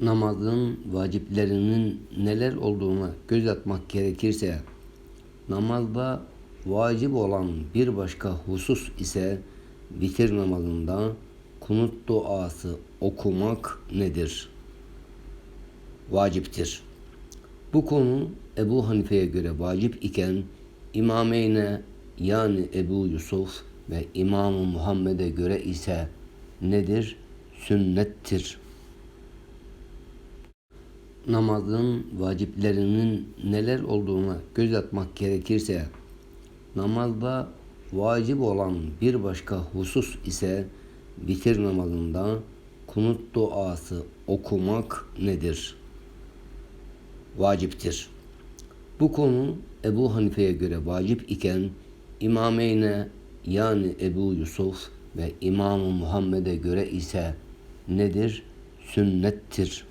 namazın vaciplerinin neler olduğuna göz atmak gerekirse namazda vacip olan bir başka husus ise vitir namazında kunut duası okumak nedir? Vaciptir. Bu konu Ebu Hanife'ye göre vacip iken İmameyne yani Ebu Yusuf ve İmam-ı Muhammed'e göre ise nedir? Sünnettir. Namazın vaciplerinin neler olduğuna göz atmak gerekirse namazda vacip olan bir başka husus ise vitir namazında kunut duası okumak nedir? Vaciptir. Bu konu Ebu Hanife'ye göre vacip iken İmameyne yani Ebu Yusuf ve İmam-ı Muhammed'e göre ise nedir? Sünnettir.